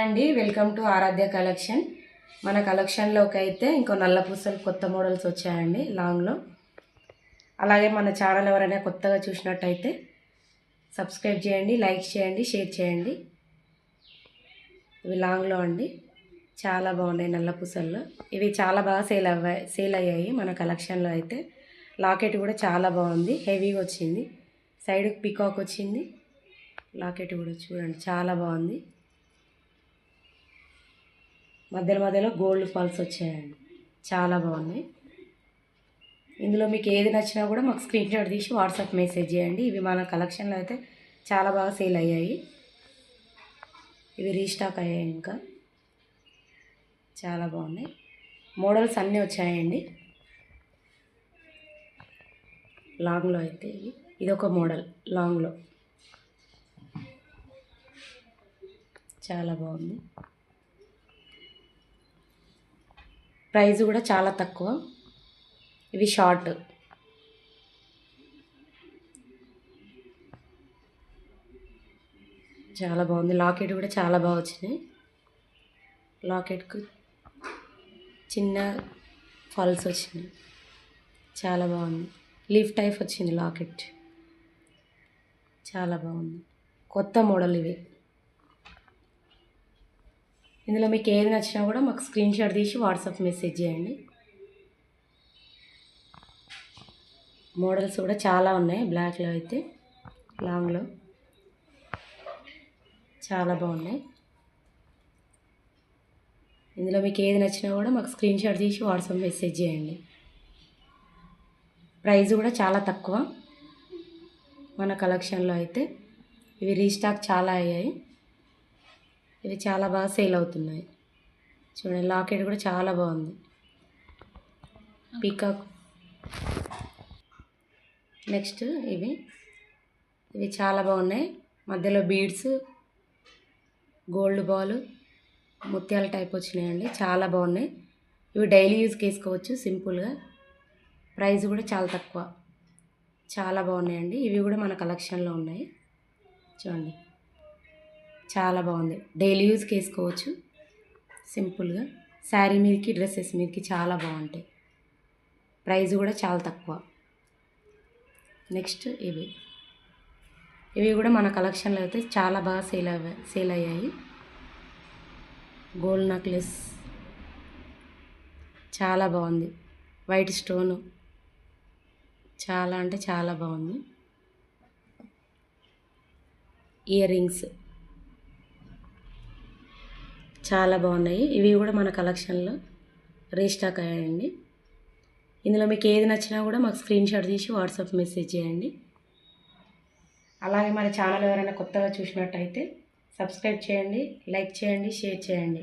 అండి welcome to Aaradhya collection. మన కలెక్షన్లోకి అయితే ఇంకో నల్ల పూసలు కొత్త మోడల్స్ వచ్చాయండి లాంగ్లో. అలాగే మన ఛానల్ ఎవరైనా కొత్తగా చూసినట్టయితే సబ్స్క్రైబ్ చేయండి లైక్ చేయండి షేర్ చేయండి. ఇవి లాంగ్లో అండి. చాలా బాగున్నాయి నల్ల పూసల్లో. ఇవి చాలా బాగా సేల్ అవ్వాయి సేల్ అయ్యాయి మన కలెక్షన్లో అయితే. లాకెట్ కూడా చాలా బాగుంది. హెవీగా వచ్చింది. సైడ్కి పికాక్ వచ్చింది. లాకెట్ కూడా చూడండి చాలా బాగుంది. మధ్యలో మధ్యలో గోల్డ్ ఫాల్స్ వచ్చాయండి. చాలా బాగున్నాయి. ఇందులో మీకు ఏది నచ్చినా కూడా మాకు స్క్రీన్ షాట్ తీసి వాట్సాప్ మెసేజ్ చేయండి. ఇవి మన కలెక్షన్లో అయితే చాలా బాగా సేల్ అయ్యాయి. ఇవి రీస్టాక్ అయ్యాయి ఇంకా. చాలా బాగున్నాయి. మోడల్స్ అన్నీ వచ్చాయండి. లాంగ్లో అయితే ఇవి. ఇది ఒక మోడల్ లాంగ్లో చాలా బాగుంది. ప్రైస్ కూడా చాలా తక్కువ. ఇవి షార్ట్. చాలా బాగుంది. లాకెట్ కూడా చాలా బాగా వచ్చినాయి. లాకెట్కు చిన్న ఫాల్స్ వచ్చినాయి. చాలా బాగుంది. లీఫ్ టైప్ వచ్చింది లాకెట్. చాలా బాగుంది. కొత్త మోడల్ ఇవి. ఇందులో మీకు ఏది నచ్చినా కూడా మాకు స్క్రీన్ షాట్ తీసి వాట్సాప్ మెసేజ్ చేయండి. మోడల్స్ కూడా చాలా ఉన్నాయి. బ్లాక్లో అయితే లాంగ్లో చాలా బాగున్నాయి. ఇందులో మీకు ఏది నచ్చినా కూడా మాకు స్క్రీన్ షాట్ తీసి వాట్సాప్ మెసేజ్ చేయండి. ప్రైస్ కూడా చాలా తక్కువ. మన కలెక్షన్లో అయితే ఇవి రీస్టాక్ చాలా అయ్యాయి. ఇవి చాలా బాగా సేల్ అవుతున్నాయి. చూడండి లాకెట్ కూడా చాలా బాగుంది. పీకాక్. నెక్స్ట్ ఇవి. ఇవి చాలా బాగున్నాయి. మధ్యలో బీడ్స్ గోల్డ్ బాల్ ముత్యాల టైప్ వచ్చినాయండి. చాలా బాగున్నాయి. ఇవి డైలీ యూజ్కి వేసుకోవచ్చు సింపుల్గా. ప్రైస్ కూడా చాలా తక్కువ. చాలా బాగున్నాయండి. ఇవి కూడా మన కలెక్షన్లో ఉన్నాయి. చూడండి. చాలా బాగుంది. డైలీ యూజ్కి వేసుకోవచ్చు సింపుల్గా. శారీ మీదకి డ్రెస్సెస్ మీదకి చాలా బాగుంటాయి. ప్రైస్ కూడా చాలా తక్కువ. నెక్స్ట్ ఇవి. ఇవి కూడా మన కలెక్షన్లో అయితే చాలా బాగా సేల్ అయ్యాయి సేల్ అయ్యాయి. Gold necklace. చాలా బాగుంది. White stone. చాలా అంటే చాలా బాగుంది. Earrings. చాలా బాగున్నాయి. ఇవి కూడా మన కలెక్షన్లో రీస్టాక్ అయ్యాయండి. ఇందులో మీకు ఏది నచ్చినా కూడా మాకు స్క్రీన్ షాట్ తీసి వాట్సాప్ మెసేజ్ చేయండి. అలాగే మన ఛానల్ ఎవరైనా కొత్తగా చూసినట్టయితే సబ్స్క్రైబ్ చేయండి లైక్ చేయండి షేర్ చేయండి.